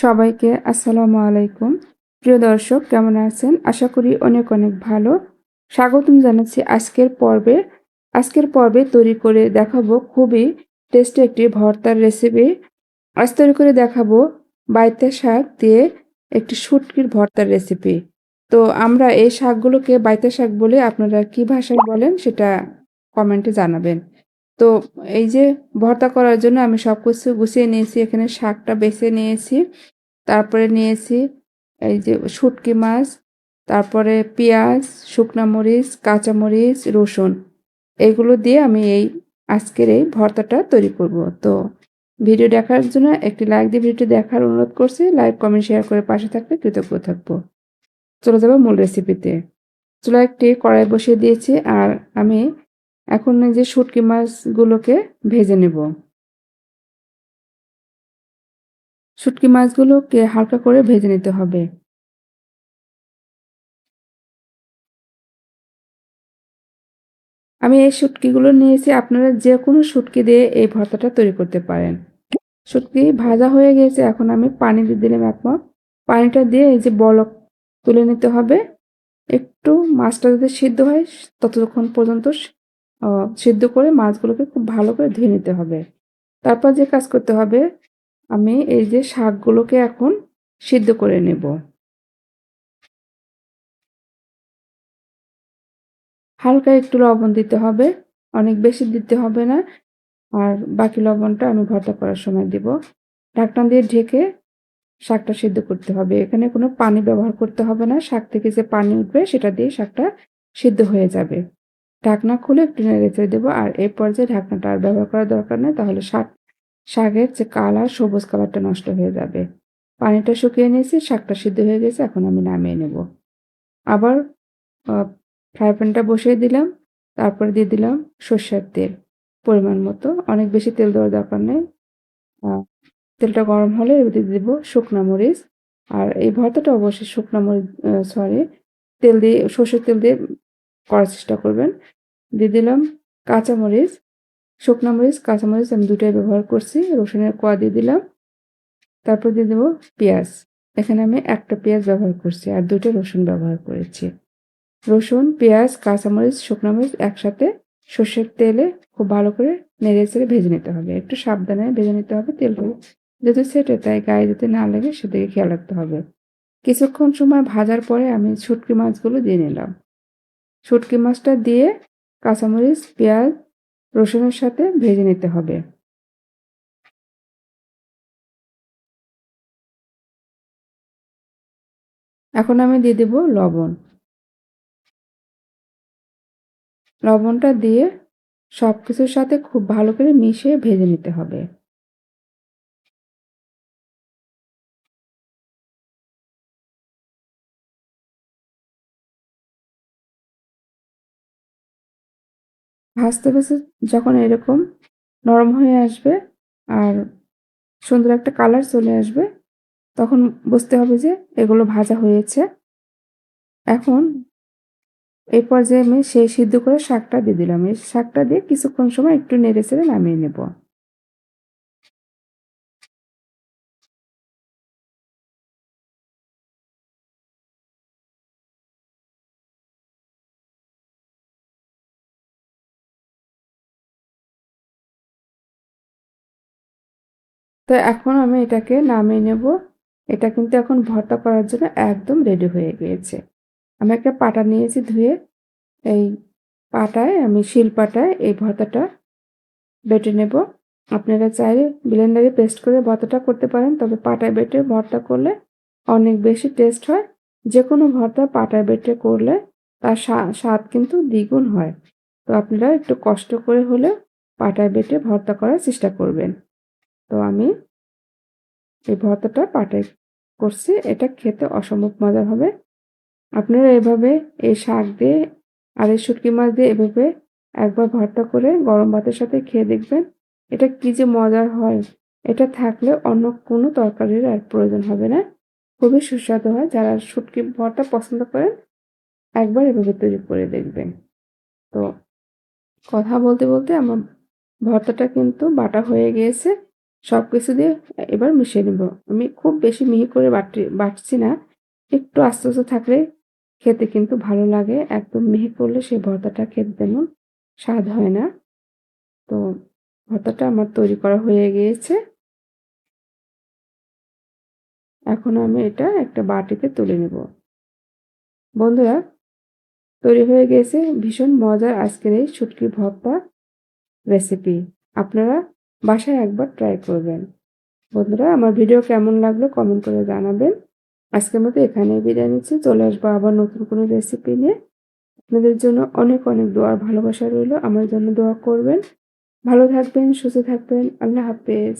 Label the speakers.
Speaker 1: সবাইকে আসসালামু আলাইকুম। প্রিয় দর্শক, কেমন আছেন? আশা করি অনেক অনেক ভালো। স্বাগতম জানাচ্ছি আজকের পর্বে। আজকের পর্বে তৈরি করে দেখাবো খুবই টেস্টি একটি ভর্তার রেসিপি আজ তৈরি করে দেখাবো বাইতে শাক দিয়ে একটি শুটকির ভর্তার রেসিপি তো আমরা এই শাকগুলোকে বাইতে শাক বলে আপনারা কি ভাষায় বলেন সেটা কমেন্টে জানাবেন। তো এই যে ভর্তা করার জন্য আমি সব কিছু গুছিয়ে নিয়েছি, এখানে শাকটা বেছে নিয়েছি। তারপরে নিয়েছি এই যে শুটকি মাছ, তারপরে পেঁয়াজ, শুকনা মরিচ কাঁচামরিচ রসুন। এগুলো দিয়ে আমি এই আজকের এই ভর্তাটা তৈরি করব। তো ভিডিও দেখার জন্য একটি লাইক দিয়ে ভিডিওটি দেখার অনুরোধ করছি। লাইক, কমেন্ট, শেয়ার করে পাশে থাকলে কৃতজ্ঞ থাকব। চলে যাব মূল রেসিপিতে চুলা একটি কড়াই বসিয়ে দিয়েছি আর আমি এখন এই যে শুটকি মাছগুলোকে ভেজে নেব। শুটকি মাছগুলোকে হালকা করে ভেজে নিতে হবে। আমি এই শুটকিগুলো নিয়েছি, আপনারা যে কোনো শুটকি দিয়ে এই ভর্তাটা তৈরি করতে পারেন। শুটকি ভাজা হয়ে গেছে, এখন আমি পানি দিয়ে দিলাম এক পানিটা দিয়ে এই যে বলক তুলে নিতে হবে। একটু মাছটা যাতে সিদ্ধ হয়, ততক্ষণ পর্যন্ত সিদ্ধ করে মাছগুলোকে খুব ভালো করে ধুয়ে নিতে হবে। তারপর যে কাজ করতে হবে, আমি এই যে শাকগুলোকে এখন সিদ্ধ করে নেব। হালকা একটু লবণ দিতে হবে, অনেক বেশি দিতে হবে না। আর বাকি লবণটা আমি ভর্তা করার সময় দিব। ঢাকনা দিয়ে ঢেকে শাকটা সিদ্ধ করতে হবে। এখানে কোনো পানি ব্যবহার করতে হবে না। শাক থেকে যে পানি উঠবে, সেটা দিয়ে শাকটা সিদ্ধ হয়ে যাবে। ঢাকনা খুলে একটু নেড়ে চেড়ে দেবো। আর এই পর্যায়ে ঢাকনাটা আর ব্যবহার করার দরকার নেই, তাহলে শাক, শাকের যে কালার, সবুজ কালারটা নষ্ট হয়ে যাবে। পানিটা শুকিয়ে নিয়েছি, শাকটা সিদ্ধ হয়ে গেছে, এখন আমি নামিয়ে নেব। আবার ফ্রাই প্যানটা বসিয়ে দিলাম, তারপরে দিয়ে দিলাম সর্ষের তেল। পরিমাণ মতো, অনেক বেশি তেল দেওয়ার দরকার নেই। তেলটা গরম হলে দিয়ে দেবো শুকনা মরিচ। আর এই ভর্তাটা অবশ্যই শুকনা মরিচ সরি তেল দিয়ে, সর্ষের তেল দিয়ে করার চেষ্টা করবেন। দিয়ে দিলাম কাঁচামরিচ, শুকনো মরিচ, কাঁচামরিচ আমি দুটাই ব্যবহার করছি, রসুনের কোয়া দিয়ে দিলাম। তারপর দিয়ে দেবো পেঁয়াজ। এখানে আমি একটা পেঁয়াজ ব্যবহার করছি আর দুটো রসুন ব্যবহার করেছি। রসুন, পেঁয়াজ, কাঁচামরিচ, শুকনো মরিচ একসাথে সর্ষের তেলে খুব ভালো করে নেড়ে চেড়ে ভেজে নিতে হবে। একটু সাবধানে ভেজে নিতে হবে তেলটা। যেহেতু সেটে তাই গায়ে যাতে না লাগে সেদিকে খেয়াল রাখতে হবে। কিছুক্ষণ সময় ভাজার পরে আমি ছুটকি মাছগুলো দিয়ে নিলাম। শুটকি মাছটা দিয়ে কাঁচামরিচ, পেঁয়াজ, রসুনের সাথে ভেজে নিতে হবে। এখন আমি দিয়ে দেব লবণ। লবণটা দিয়ে সব কিছুর সাথে খুব ভালো করে মিশিয়ে ভেজে নিতে হবে। ভাজতে ভাজতে যখন এরকম নরম হয়ে আসবে আর সুন্দর একটা কালার চলে আসবে, তখন বুঝতে হবে যে এগুলো ভাজা হয়েছে। এখন এই পর্যায়ে আমি সেই সিদ্ধ করে শাকটা দিয়ে দিলাম। এই শাকটা দিয়ে কিছুক্ষণ সময় একটু নেড়ে চেড়ে নামিয়ে নেব। তো এখন আমি এটাকে নামিয়ে নেব। এটা কিন্তু এখন ভর্তা করার জন্য একদম রেডি হয়ে গিয়েছে। আমি একটা পাটা নিয়েছি ধুয়ে। এই পাটায়, আমি শিল পাটায় এই ভর্তাটা বেটে নেব। আপনারা চাইলে ব্লেন্ডারে পেস্ট করে ভর্তাটা করতে পারেন, তবে পাটায় বেটে ভর্তা করলে অনেক বেশি টেস্ট হয়। যে কোনো ভর্তা পাটায় বেটে করলে তার স্বাদ কিন্তু দ্বিগুণ হয়। তো আপনারা একটু কষ্ট করে হলেও পাটায় বেটে ভর্তা করার চেষ্টা করবেন। তো আমি এই ভর্তাটা পাটাই করছি, এটা খেতে অসম্ভব মজার হবে। আপনারা এভাবে এই শাক দিয়ে আর এই শুটকি মাছ দিয়ে এভাবে একবার ভর্তা করে গরম ভাতের সাথে খেয়ে দেখবেন, এটা কি যে মজার হয়। এটা থাকলে অন্য কোনো তরকারির আর প্রয়োজন হবে না। খুবই সুস্বাদু হয়। যারা শুটকি ভর্তা পছন্দ করেন, একবার এভাবে তৈরি করে দেখবেন। তো কথা বলতে বলতে আমার ভর্তাটা কিন্তু বাটা হয়ে গিয়েছে। সব কিছু দিয়ে এবার মিশিয়ে নেব। আমি খুব বেশি মিহি করে বাটি বাটছি না। একটু আস্তে আস্তে থাকলে খেতে কিন্তু ভালো লাগে। একদম মিহি করলে সেই ভর্তাটা খেতে তেমন স্বাদ হয় না। তো ভর্তাটা আমার তৈরি করা হয়ে গিয়েছে। এখন আমি এটা একটা বাটিতে তুলে নেব। বন্ধুরা, তৈরি হয়ে গেছে ভীষণ মজার আজকের এই ছুটকি ভর্তা রেসিপি। আপনারা বাসায় একবার ট্রাই করবেন। বন্ধুরা, আমার ভিডিও কেমন লাগল কমেন্ট করে জানাবেন। আজকের মতো এখানে বিদায় নিচ্ছি। চলে আসব আবার নতুন কোনো রেসিপি নিয়ে। আপনাদের জন্য অনেক অনেক দোয়ার ভালোবাসা রইল। আমার জন্য দোয়া করবেন। ভালো থাকবেন, সুস্থ থাকবেন। আল্লাহ হাফেজ।